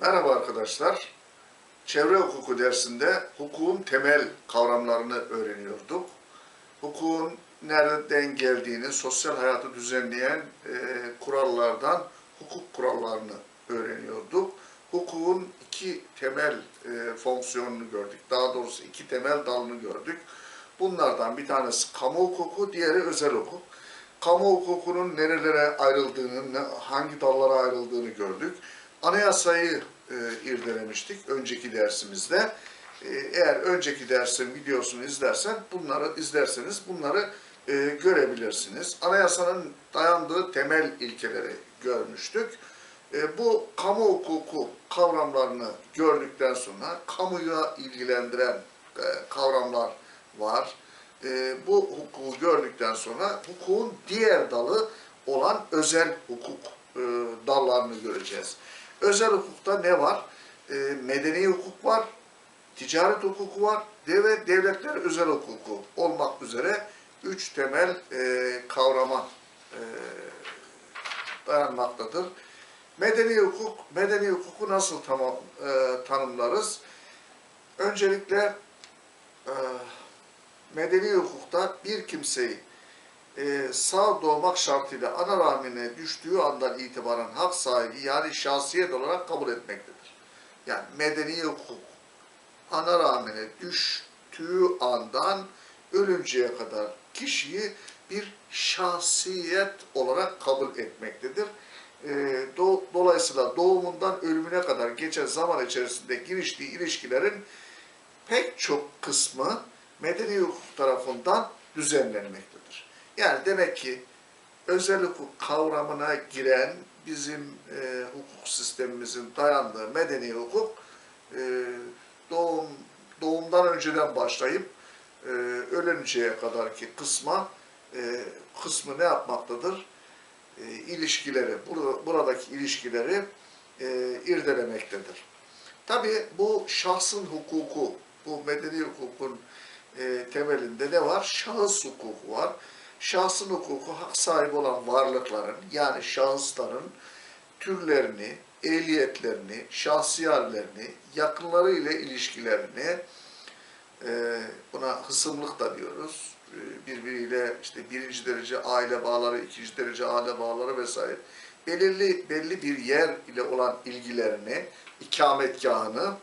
Merhaba arkadaşlar. Çevre hukuku dersinde hukukun temel kavramlarını öğreniyorduk. Hukukun nereden geldiğini, sosyal hayatı düzenleyen e, kurallardan hukuk kurallarını öğreniyorduk. Hukukun iki temel e, fonksiyonunu gördük. Daha doğrusu iki temel dalını gördük. Bunlardan bir tanesi kamu hukuku, diğeri özel hukuk. Kamu hukukunun nerelere ayrıldığını, hangi dallara ayrıldığını gördük. Anayasayı e, irdelemiştik önceki dersimizde. E, eğer önceki dersin videosunu izlersen bunları izlerseniz bunları e, görebilirsiniz. Anayasanın dayandığı temel ilkeleri görmüştük. E, bu kamu hukuku kavramlarını gördükten sonra kamuya ilgilendiren e, kavramlar var. E, bu hukuku gördükten sonra hukukun diğer dalı olan özel hukuk e, dallarını göreceğiz. Özel hukukta ne var? E, medeni hukuk var, ticaret hukuku var ve devletler özel hukuku olmak üzere üç temel e, kavrama e, dayanmaktadır. Medeni hukuk, medeni hukuku nasıl tamam, e, tanımlarız? Öncelikle e, medeni hukukta bir kimseyi e, sağ doğmak şartıyla ana rahmine düştüğü andan itibaren hak sahibi yani şahsiyet olarak kabul etmektedir. Yani medeni hukuk ana rahmine düştüğü andan ölünceye kadar kişiyi bir şahsiyet olarak kabul etmektedir. E, do- dolayısıyla doğumundan ölümüne kadar geçen zaman içerisinde giriştiği ilişkilerin pek çok kısmı medeni hukuk tarafından düzenlenmektedir. Yani demek ki özel hukuk kavramına giren bizim e, hukuk sistemimizin dayandığı medeni hukuk e, doğum doğumdan önceden başlayıp e, ölünceye kadarki kısma e, kısmı ne yapmaktadır? E, ilişkileri, burada, buradaki ilişkileri e, irdelemektedir. Tabii bu şahsın hukuku, bu medeni hukukun e, temelinde ne var? Şahıs hukuku var. Şahsın hukuku hak sahibi olan varlıkların yani şahısların türlerini, ehliyetlerini, şahsi yakınları ile ilişkilerini, e, buna hısımlık da diyoruz. E, birbiriyle işte birinci derece aile bağları, ikinci derece aile bağları vesaire. Belirli belli bir yer ile olan ilgilerini, ikametgahını,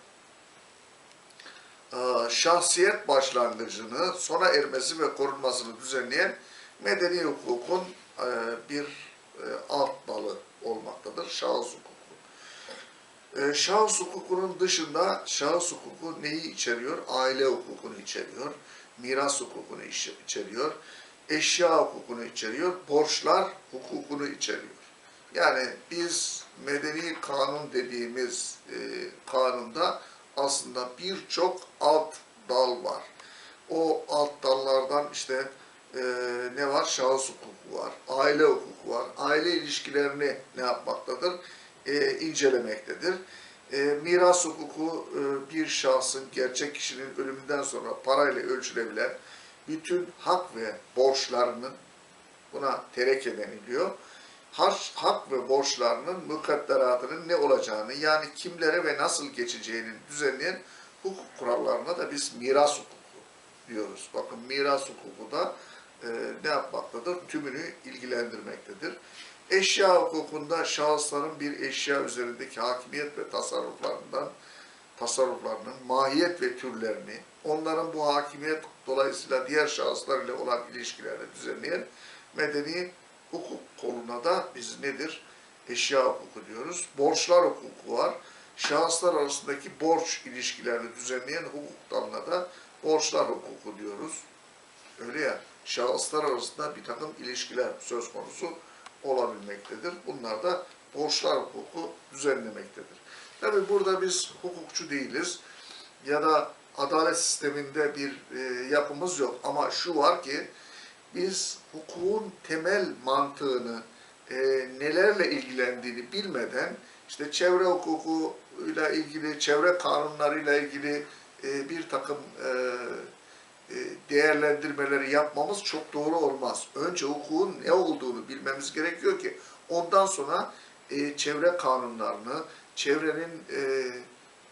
e, şahsiyet başlangıcını, sona ermesi ve korunmasını düzenleyen medeni hukukun e, bir e, alt dalı olmaktadır. Şahıs hukuku. E, Şahıs hukukunun dışında şahıs hukuku neyi içeriyor? Aile hukukunu içeriyor, miras hukukunu iç- içeriyor, eşya hukukunu içeriyor, borçlar hukukunu içeriyor. Yani biz medeni kanun dediğimiz kanunda aslında birçok alt dal var. O alt dallardan işte e, ne var? Şahıs hukuku var, aile hukuku var. Aile ilişkilerini ne yapmaktadır? E, incelemektedir. E, miras hukuku e, bir şahsın, gerçek kişinin ölümünden sonra parayla ölçülebilen bütün hak ve borçlarının buna tereke deniliyor. Hak ve borçlarının mukadderatının ne olacağını yani kimlere ve nasıl geçeceğini düzenleyen hukuk kurallarına da biz miras hukuku diyoruz. Bakın miras hukuku da e, ne yapmaktadır? Tümünü ilgilendirmektedir. Eşya hukukunda şahısların bir eşya üzerindeki hakimiyet ve tasarruflarından tasarruflarının mahiyet ve türlerini, onların bu hakimiyet dolayısıyla diğer şahıslar ile olan ilişkilerini düzenleyen medeni hukuk koluna da biz nedir? Eşya hukuku diyoruz. Borçlar hukuku var. Şahıslar arasındaki borç ilişkilerini düzenleyen hukuk dalına da borçlar hukuku diyoruz. Öyle ya, şahıslar arasında bir takım ilişkiler söz konusu olabilmektedir. Bunlar da borçlar hukuku düzenlemektedir. Tabi burada biz hukukçu değiliz ya da adalet sisteminde bir e, yapımız yok ama şu var ki biz hukukun temel mantığını e, nelerle ilgilendiğini bilmeden işte çevre hukukuyla ilgili, çevre kanunlarıyla ilgili e, bir takım e, değerlendirmeleri yapmamız çok doğru olmaz. Önce hukukun ne olduğunu bilmemiz gerekiyor ki ondan sonra e, çevre kanunlarını, çevrenin e,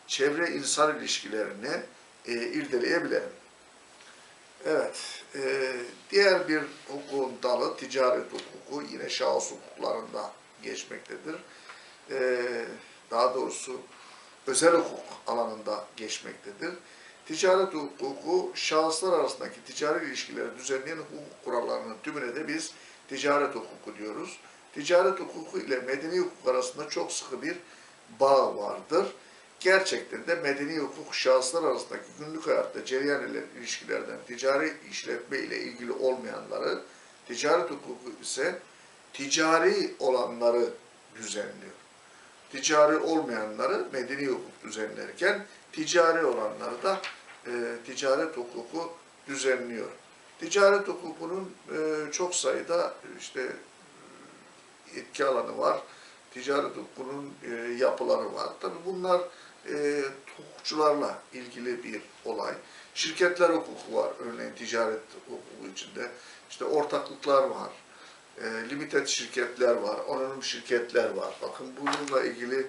çevre insan ilişkilerini e. Evet, e, diğer bir hukukun dalı ticaret hukuku yine şahıs hukuklarında geçmektedir. E, daha doğrusu özel hukuk alanında geçmektedir. Ticaret hukuku şahıslar arasındaki ticari ilişkileri düzenleyen hukuk kurallarının tümüne de biz ticaret hukuku diyoruz. Ticaret hukuku ile medeni hukuk arasında çok sıkı bir bağ vardır. Gerçekten de medeni hukuk şahıslar arasındaki günlük hayatta cereyan eden ilişkilerden ticari işletme ile ilgili olmayanları, ticaret hukuku ise ticari olanları düzenliyor. Ticari olmayanları medeni hukuk düzenlerken ticari olanları da e, ticaret hukuku düzenliyor. Ticaret hukukunun e, çok sayıda işte etki alanı var. Ticaret hukukunun e, yapıları var. Tabi bunlar e, hukukçularla ilgili bir olay. Şirketler hukuku var örneğin ticaret hukuku içinde. İşte ortaklıklar var. E, limited şirketler var, anonim şirketler var. Bakın bununla ilgili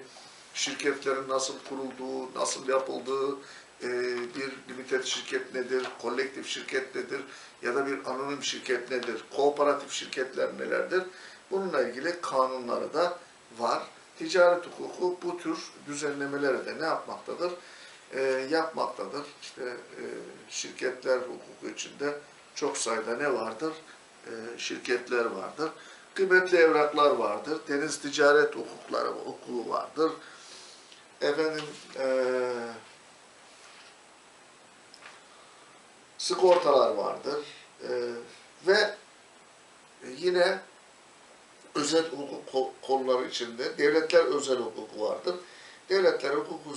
şirketlerin nasıl kurulduğu, nasıl yapıldığı, e, bir limited şirket nedir, kolektif şirket nedir ya da bir anonim şirket nedir, kooperatif şirketler nelerdir? Bununla ilgili kanunları da var. Ticaret hukuku bu tür düzenlemeleri de ne yapmaktadır? E, yapmaktadır. İşte e, şirketler hukuku içinde çok sayıda ne vardır? E, şirketler vardır. Kıymetli evraklar vardır. Deniz ticaret hukukları, hukuku vardır. Efendim, e, sigortalar vardır. E, ve yine özel hukuk kolları içinde devletler özel hukuku vardır. Devletler hukuku,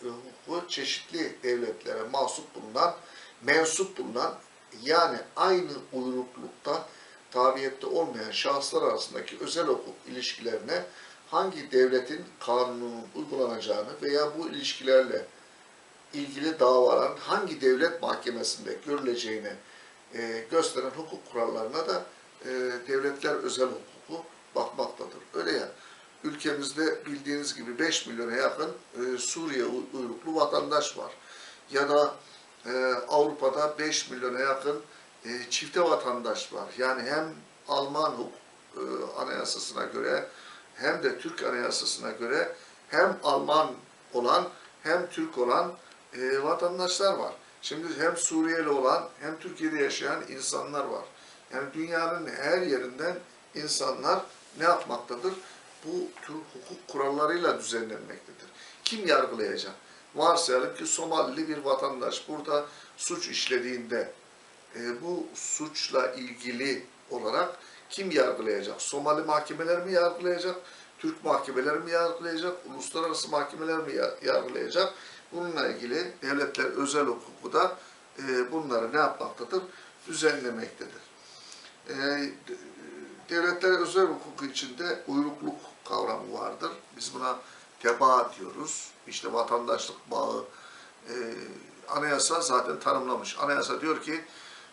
hukuku çeşitli devletlere mahsup bulunan, mensup bulunan yani aynı uyruklukta tabiyette olmayan şahıslar arasındaki özel hukuk ilişkilerine hangi devletin kanununun uygulanacağını veya bu ilişkilerle ilgili davaların hangi devlet mahkemesinde görüleceğini e, gösteren hukuk kurallarına da e, devletler özel hukuku bakmaktadır. Öyle ya, ülkemizde bildiğiniz gibi 5 milyona yakın e, Suriye uy- uyruklu vatandaş var. Ya da e, Avrupa'da 5 milyona yakın e, çifte vatandaş var. Yani hem Alman hukuk e, anayasasına göre hem de Türk anayasasına göre hem Alman olan hem Türk olan e, vatandaşlar var. Şimdi hem Suriyeli olan hem Türkiye'de yaşayan insanlar var. Yani dünyanın her yerinden insanlar ne yapmaktadır? Bu tür hukuk kurallarıyla düzenlenmektedir. Kim yargılayacak? Varsayalım ki Somalili bir vatandaş burada suç işlediğinde e, bu suçla ilgili olarak kim yargılayacak? Somali mahkemeler mi yargılayacak? Türk mahkemeler mi yargılayacak? Uluslararası mahkemeler mi ya- yargılayacak? Bununla ilgili devletler özel hukuku da e, bunları ne yapmaktadır? Düzenlemektedir. E, devletler özel hukuku içinde uyrukluk kavramı vardır. Biz buna tebaa diyoruz. İşte vatandaşlık bağı. E, anayasa zaten tanımlamış. Anayasa diyor ki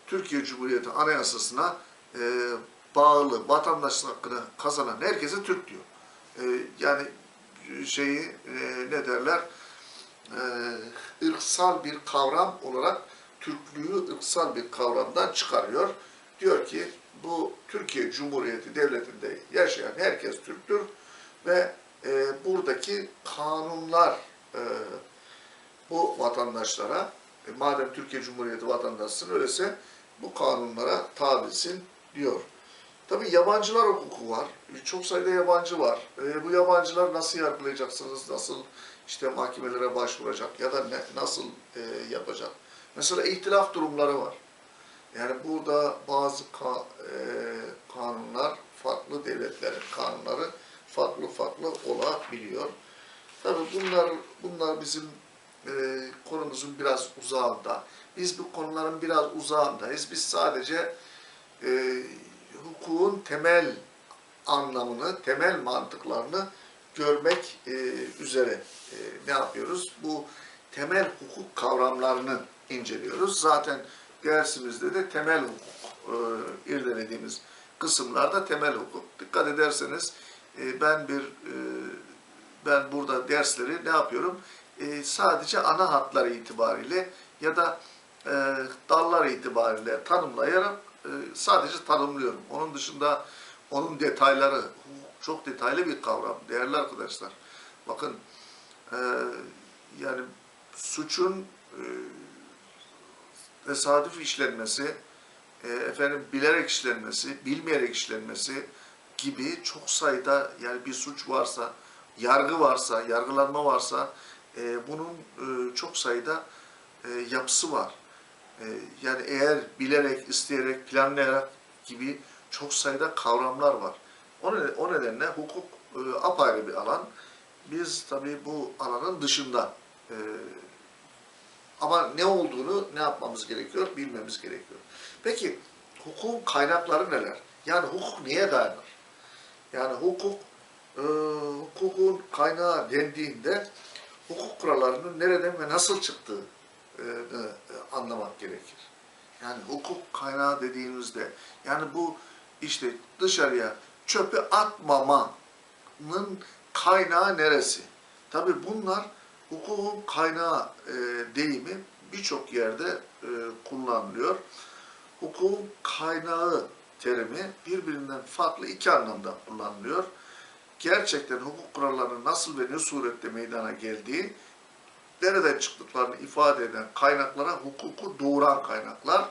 Türkiye Cumhuriyeti Anayasası'na e, bağlı vatandaşlık hakkını kazanan herkese Türk diyor. E, yani şeyi e, ne derler? E, ırksal bir kavram olarak Türklüğü ırksal bir kavramdan çıkarıyor. Diyor ki bu Türkiye Cumhuriyeti Devleti'nde yaşayan herkes Türktür ve e, buradaki kanunlar e, bu vatandaşlara e, madem Türkiye Cumhuriyeti vatandaşsın öyleyse bu kanunlara tabisin diyor. Tabi yabancılar hukuku var. Çok sayıda yabancı var. E, bu yabancılar nasıl yargılayacaksınız, nasıl işte mahkemelere başvuracak ya da ne, nasıl e, yapacak? Mesela ihtilaf durumları var. Yani burada bazı ka- e, kanunlar, farklı devletlerin kanunları farklı farklı olabiliyor. Tabii bunlar bunlar bizim e, konumuzun biraz uzağında. Biz bu konuların biraz uzağındayız. Biz sadece e, hukukun temel anlamını, temel mantıklarını görmek e, üzere e, ne yapıyoruz? Bu temel hukuk kavramlarını inceliyoruz. Zaten dersimizde de temel hukuk e, irdelediğimiz kısımlarda temel hukuk. Dikkat ederseniz e, ben bir e, ben burada dersleri ne yapıyorum? E, sadece ana hatları itibariyle ya da e, dallar itibariyle tanımlayarak sadece tanımlıyorum. Onun dışında onun detayları çok detaylı bir kavram değerli arkadaşlar. Bakın e, yani suçun e, tesadüf işlenmesi, e, efendim bilerek işlenmesi, bilmeyerek işlenmesi gibi çok sayıda yani bir suç varsa, yargı varsa, yargılanma varsa e, bunun e, çok sayıda e, yapısı var. E, yani eğer bilerek, isteyerek, planlayarak gibi çok sayıda kavramlar var. O, neden- o nedenle hukuk e, apayrı bir alan. Biz tabii bu alanın dışında e, ama ne olduğunu ne yapmamız gerekiyor? Bilmemiz gerekiyor. Peki hukukun kaynakları neler? Yani hukuk niye dayanır? Yani hukuk e, hukukun kaynağı dendiğinde hukuk kurallarının nereden ve nasıl çıktığını anlamak gerekir. Yani hukuk kaynağı dediğimizde yani bu işte dışarıya çöpü atmamanın kaynağı neresi? Tabii bunlar hukukun kaynağı e, deyimi birçok yerde e, kullanılıyor. Hukukun kaynağı terimi birbirinden farklı iki anlamda kullanılıyor. Gerçekten hukuk kurallarının nasıl ve ne surette meydana geldiği, nereden çıktıklarını ifade eden kaynaklara hukuku doğuran kaynaklar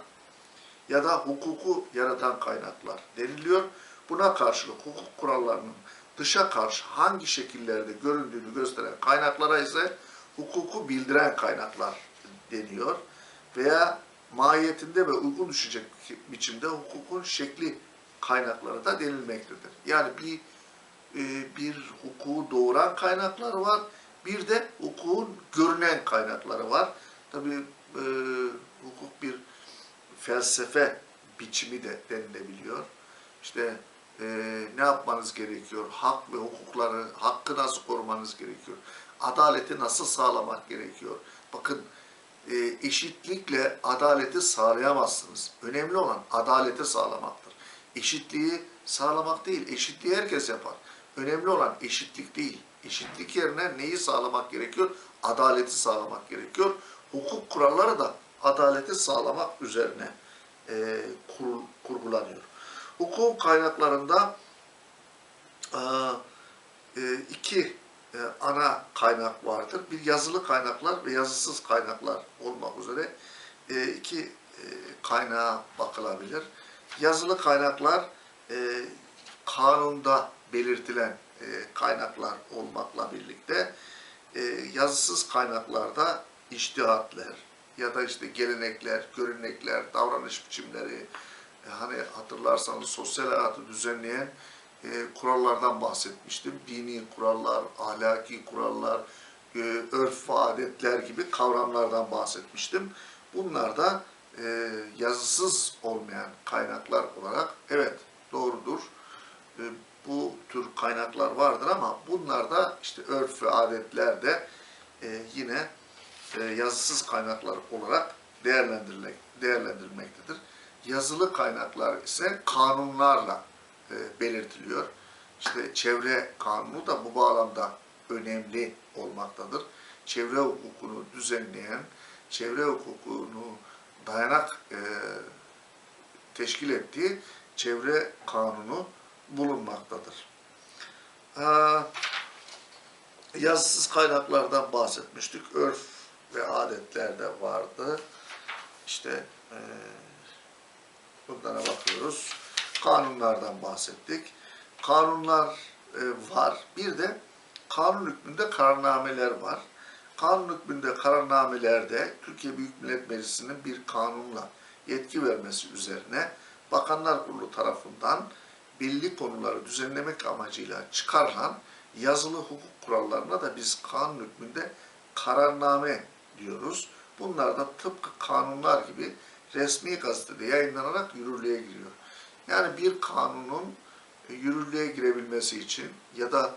ya da hukuku yaratan kaynaklar deniliyor. Buna karşılık hukuk kurallarının dışa karşı hangi şekillerde göründüğünü gösteren kaynaklara ise hukuku bildiren kaynaklar deniyor. Veya mahiyetinde ve uygun düşecek biçimde hukukun şekli kaynakları da denilmektedir. Yani bir e, bir hukuku doğuran kaynaklar var. Bir de hukukun görünen kaynakları var. Tabii e, hukuk bir felsefe biçimi de denilebiliyor. İşte e, ne yapmanız gerekiyor? Hak ve hukukları, hakkı nasıl korumanız gerekiyor? Adaleti nasıl sağlamak gerekiyor? Bakın e, eşitlikle adaleti sağlayamazsınız. Önemli olan adaleti sağlamaktır. Eşitliği sağlamak değil, eşitliği herkes yapar. Önemli olan eşitlik değil. Eşitlik yerine neyi sağlamak gerekiyor? Adaleti sağlamak gerekiyor. Hukuk kuralları da adaleti sağlamak üzerine e, kurul, kurgulanıyor. Hukuk kaynaklarında e, e, iki e, ana kaynak vardır. Bir yazılı kaynaklar ve yazısız kaynaklar olmak üzere e, iki e, kaynağa bakılabilir. Yazılı kaynaklar e, kanunda belirtilen e, kaynaklar olmakla birlikte e, yazısız kaynaklarda iştihatler ya da işte gelenekler, görenekler, davranış biçimleri, e, hani hatırlarsanız sosyal hayatı düzenleyen e, kurallardan bahsetmiştim. Dini kurallar, ahlaki kurallar, örf adetler gibi kavramlardan bahsetmiştim. Bunlar da e, yazısız olmayan kaynaklar olarak evet doğrudur. Bu tür kaynaklar vardır ama bunlar da işte örf ve adetler de e, yine e, yazısız kaynaklar olarak değerlendirilmek, değerlendirilmektedir. Yazılı kaynaklar ise kanunlarla e, belirtiliyor. İşte çevre kanunu da bu bağlamda önemli olmaktadır. Çevre hukukunu düzenleyen, çevre hukukunu dayanak e, teşkil ettiği çevre kanunu bulunmaktadır. Ee, yazısız kaynaklardan bahsetmiştik. Örf ve adetler de vardı. İşte e, bunlara bakıyoruz. Kanunlardan bahsettik. Kanunlar e, var. Bir de kanun hükmünde kararnameler var. Kanun hükmünde kararnamelerde Türkiye Büyük Millet Meclisi'nin bir kanunla yetki vermesi üzerine Bakanlar Kurulu tarafından belli konuları düzenlemek amacıyla çıkarılan yazılı hukuk kurallarına da biz kanun hükmünde kararname diyoruz. Bunlar da tıpkı kanunlar gibi resmi gazetede yayınlanarak yürürlüğe giriyor. Yani bir kanunun e, yürürlüğe girebilmesi için ya da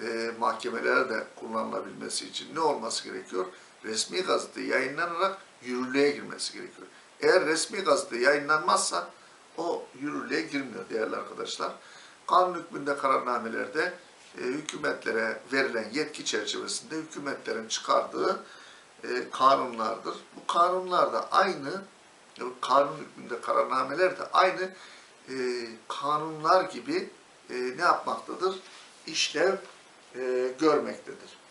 e, mahkemelerde kullanılabilmesi için ne olması gerekiyor? Resmi gazete yayınlanarak yürürlüğe girmesi gerekiyor. Eğer resmi gazete yayınlanmazsa o yürürlüğe girmiyor değerli arkadaşlar. Kanun hükmünde kararnamelerde e, hükümetlere verilen yetki çerçevesinde hükümetlerin çıkardığı e, kanunlardır. Bu kanunlar da aynı, kanun hükmünde kararnameler de aynı e, kanunlar gibi e, ne yapmaktadır? İşlev e, görmektedir.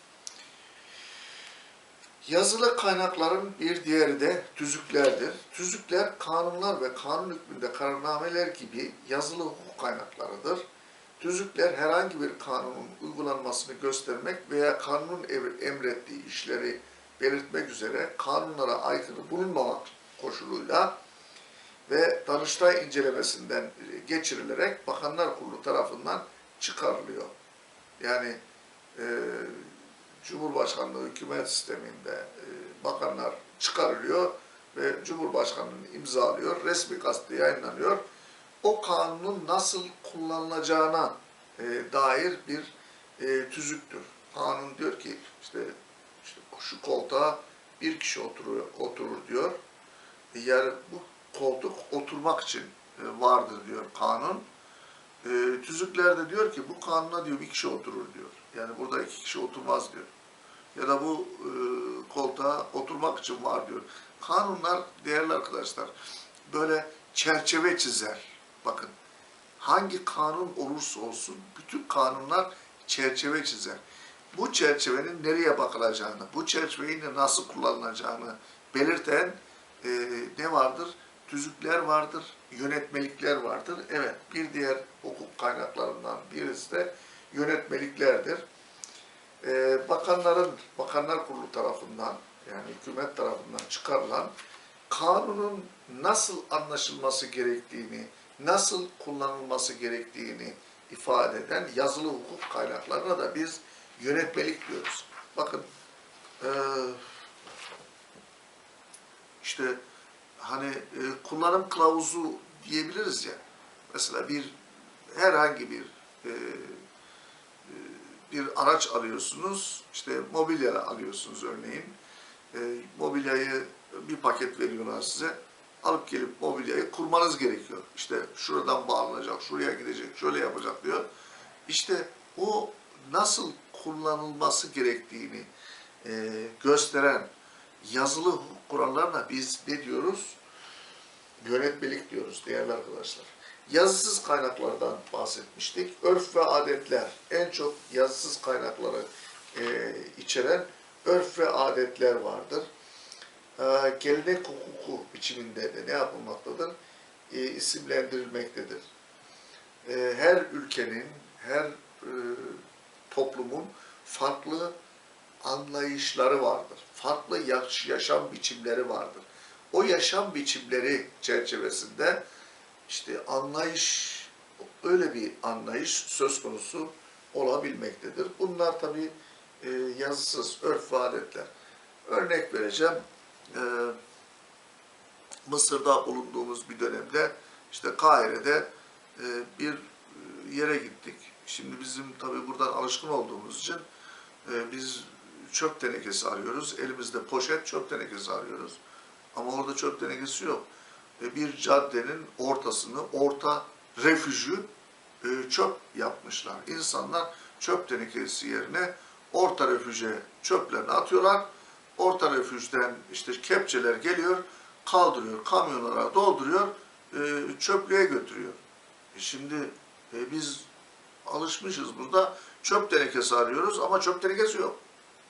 Yazılı kaynakların bir diğeri de tüzüklerdir. Tüzükler kanunlar ve kanun hükmünde kararnameler gibi yazılı hukuk kaynaklarıdır. Tüzükler herhangi bir kanunun uygulanmasını göstermek veya kanunun emrettiği işleri belirtmek üzere kanunlara aykırı bulunmamak koşuluyla ve Danıştay incelemesinden geçirilerek Bakanlar Kurulu tarafından çıkarılıyor. Yani e, Cumhurbaşkanlığı hükümet sisteminde e, bakanlar çıkarılıyor ve Cumhurbaşkanı'nın imzalıyor, resmi gazete yayınlanıyor. O kanunun nasıl kullanılacağına e, dair bir e, tüzüktür. Kanun diyor ki işte, işte şu koltuğa bir kişi oturur, oturur diyor. Yani bu koltuk oturmak için vardır diyor kanun. E, tüzüklerde diyor ki bu kanuna diyor bir kişi oturur diyor. Yani burada iki kişi oturmaz diyor. Ya da bu e, koltuğa oturmak için var diyor. Kanunlar değerli arkadaşlar böyle çerçeve çizer. Bakın hangi kanun olursa olsun bütün kanunlar çerçeve çizer. Bu çerçevenin nereye bakılacağını, bu çerçevenin nasıl kullanılacağını belirten e, ne vardır? Tüzükler vardır, yönetmelikler vardır. Evet, bir diğer hukuk kaynaklarından birisi de yönetmeliklerdir. Ee, bakanların, Bakanlar Kurulu tarafından yani hükümet tarafından çıkarılan kanunun nasıl anlaşılması gerektiğini, nasıl kullanılması gerektiğini ifade eden yazılı hukuk kaynaklarına da biz yönetmelik diyoruz. Bakın eee, işte hani e, kullanım kılavuzu diyebiliriz ya. Mesela bir herhangi bir e, bir araç alıyorsunuz, işte mobilya alıyorsunuz örneğin. E, mobilyayı bir paket veriyorlar size. Alıp gelip mobilyayı kurmanız gerekiyor. İşte şuradan bağlanacak, şuraya gidecek, şöyle yapacak diyor. İşte o nasıl kullanılması gerektiğini e, gösteren yazılı hukuk kurallarına biz ne diyoruz? Yönetmelik diyoruz değerli arkadaşlar. Yazısız kaynaklardan bahsetmiştik. Örf ve adetler en çok yazısız kaynakları e, içeren örf ve adetler vardır. E, gelenek hukuku biçiminde de ne yapılmaktadır? E, isimlendirilmektedir. E, her ülkenin, her e, toplumun farklı anlayışları vardır. Farklı yaş- yaşam biçimleri vardır. O yaşam biçimleri çerçevesinde işte anlayış, öyle bir anlayış söz konusu olabilmektedir. Bunlar tabi e, yazısız örf ve adetler. Örnek vereceğim. E, Mısır'da bulunduğumuz bir dönemde işte Kahire'de e, bir yere gittik. Şimdi bizim tabi buradan alışkın olduğumuz için e, biz çöp tenekesi arıyoruz. Elimizde poşet çöp tenekesi arıyoruz. Ama orada çöp tenekesi yok. Bir caddenin ortasını, orta refüjü e, çöp yapmışlar. İnsanlar çöp tenekesi yerine orta refüje çöplerini atıyorlar. Orta refüjden işte kepçeler geliyor, kaldırıyor, kamyonlara dolduruyor, e, çöplüğe götürüyor. E şimdi e, biz alışmışız burada çöp tenekesi arıyoruz ama çöp tenekesi yok.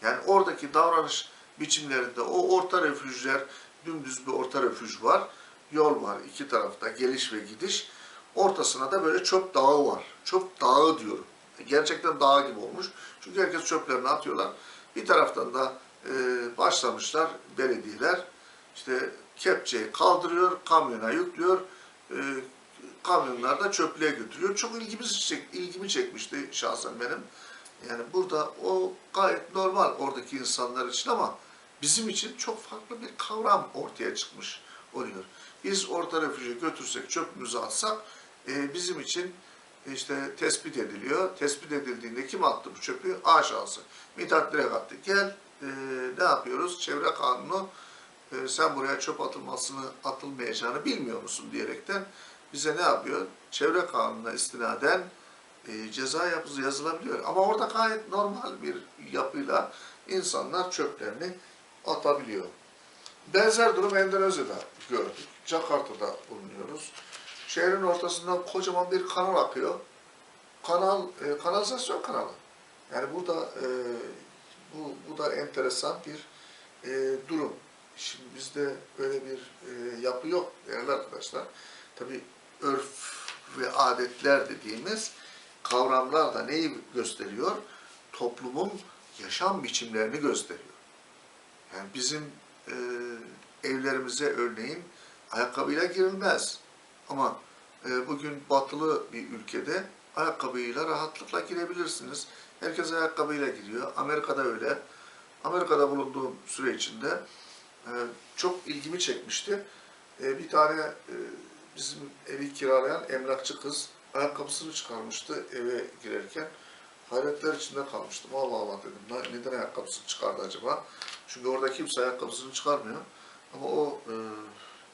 Yani oradaki davranış biçimlerinde o orta refüjler, dümdüz bir orta refüj var. Yol var iki tarafta geliş ve gidiş. Ortasına da böyle çöp dağı var. Çöp dağı diyorum. Gerçekten dağ gibi olmuş. Çünkü herkes çöplerini atıyorlar. Bir taraftan da e, başlamışlar belediyeler. İşte kepçeyi kaldırıyor, kamyona yüklüyor. E, kamyonlar da çöplüğe götürüyor. Çok ilgimi, çek, ilgimi çekmişti şahsen benim. Yani burada o gayet normal oradaki insanlar için ama bizim için çok farklı bir kavram ortaya çıkmış oluyor. Biz orta refüje götürsek, çöpümüzü atsak e, bizim için işte tespit ediliyor. Tespit edildiğinde kim attı bu çöpü? A şahsı. Mithat direkt attı. Gel e, ne yapıyoruz? Çevre kanunu e, sen buraya çöp atılmasını atılmayacağını bilmiyor musun diyerekten bize ne yapıyor? Çevre kanununa istinaden e, ceza yapısı yazılabiliyor. Ama orada gayet normal bir yapıyla insanlar çöplerini atabiliyor. Benzer durum Endonezya'da gördük. Jakarta'da bulunuyoruz. Şehrin ortasından kocaman bir kanal akıyor. Kanal, e, kanalizasyon kanalı. Yani burada e, bu, bu da enteresan bir e, durum. Şimdi bizde öyle bir e, yapı yok değerli arkadaşlar. Tabii örf ve adetler dediğimiz kavramlar da neyi gösteriyor? Toplumun yaşam biçimlerini gösteriyor. Yani bizim e, evlerimize örneğin ayakkabıyla girilmez. Ama e, bugün batılı bir ülkede ayakkabıyla rahatlıkla girebilirsiniz. Herkes ayakkabıyla giriyor. Amerika'da öyle. Amerika'da bulunduğum süre içinde e, çok ilgimi çekmişti. E, bir tane e, bizim evi kiralayan emlakçı kız ayakkabısını çıkarmıştı eve girerken. Hayretler içinde kalmıştım. Allah Allah dedim. "Ne- Neden ayakkabısını çıkardı acaba? Çünkü orada kimse ayakkabısını çıkarmıyor. Ama o e,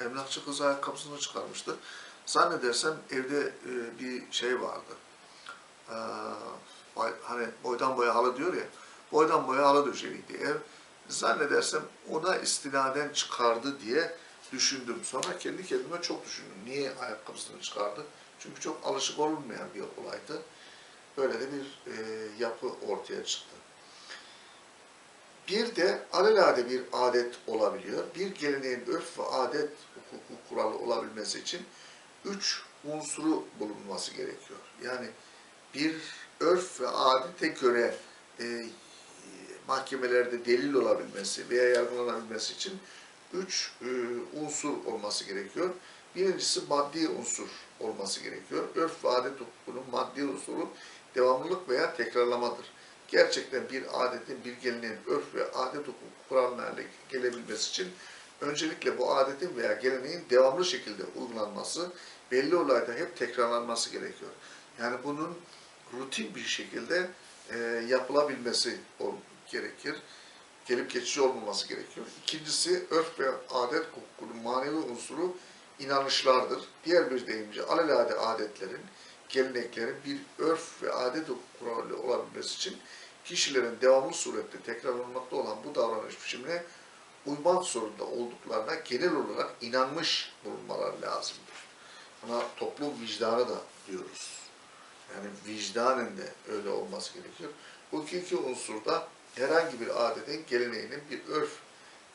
emlakçı kız ayakkabısını çıkarmıştı. Zannedersem evde e, bir şey vardı. E, hani boydan boya halı diyor ya. Boydan boya halı döşeliydi ev. Zannedersem ona istinaden çıkardı diye düşündüm. Sonra kendi kendime çok düşündüm. Niye ayakkabısını çıkardı? Çünkü çok alışık olunmayan bir olaydı. Böyle de bir e, yapı ortaya çıktı. Bir de alelade bir adet olabiliyor. Bir geleneğin örf ve adet hukuku kuralı olabilmesi için üç unsuru bulunması gerekiyor. Yani bir örf ve adete göre e, mahkemelerde delil olabilmesi veya yargılanabilmesi için üç e, unsur olması gerekiyor. Birincisi maddi unsur olması gerekiyor. Örf ve adet hukukunun maddi unsuru devamlılık veya tekrarlamadır. Gerçekten bir adetin, bir geleneğin örf ve adet hukuku kuralına gelebilmesi için öncelikle bu adetin veya geleneğin devamlı şekilde uygulanması, belli olayda hep tekrarlanması gerekiyor. Yani bunun rutin bir şekilde e, yapılabilmesi gerekir. Gelip geçici olmaması gerekiyor. İkincisi örf ve adet hukukunun manevi unsuru inanışlardır. Diğer bir deyimce alelade adetlerin, geleneklerin bir örf ve adet kuralı olabilmesi için kişilerin devamlı surette tekrarlanmakta olan bu davranış biçimine uymak zorunda olduklarına genel olarak inanmış bulunmaları lazımdır. Buna toplum vicdanı da diyoruz. Yani vicdanen de öyle olması gerekiyor. Bu iki unsurda herhangi bir adetin, geleneğinin bir örf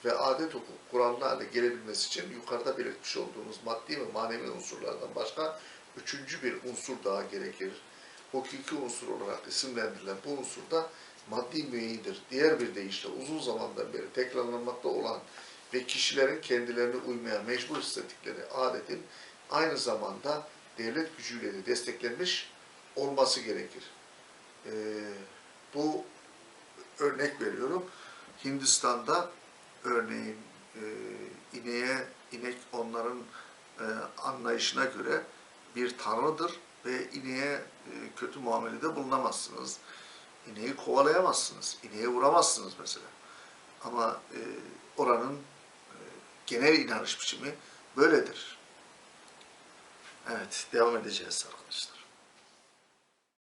ve adet hukuk kuralına gelebilmesi için yukarıda belirtmiş olduğumuz maddi ve manevi unsurlardan başka üçüncü bir unsur daha gerekir. Hukuki unsur olarak isimlendirilen bu unsur da maddi müeyyidir. Diğer bir deyişle uzun zamandan beri tekrarlanmakta olan ve kişilerin kendilerini uymaya mecbur hissettikleri adetin aynı zamanda devlet gücüyle de desteklenmiş olması gerekir. Ee, bu örnek veriyorum. Hindistan'da örneğin e, ineğe, inek onların e, anlayışına göre bir tanrıdır ve ineğe e, kötü muamelede bulunamazsınız. İneği kovalayamazsınız, ineğe vuramazsınız mesela. Ama e, oranın e, genel inanış biçimi böyledir. Evet, devam edeceğiz arkadaşlar.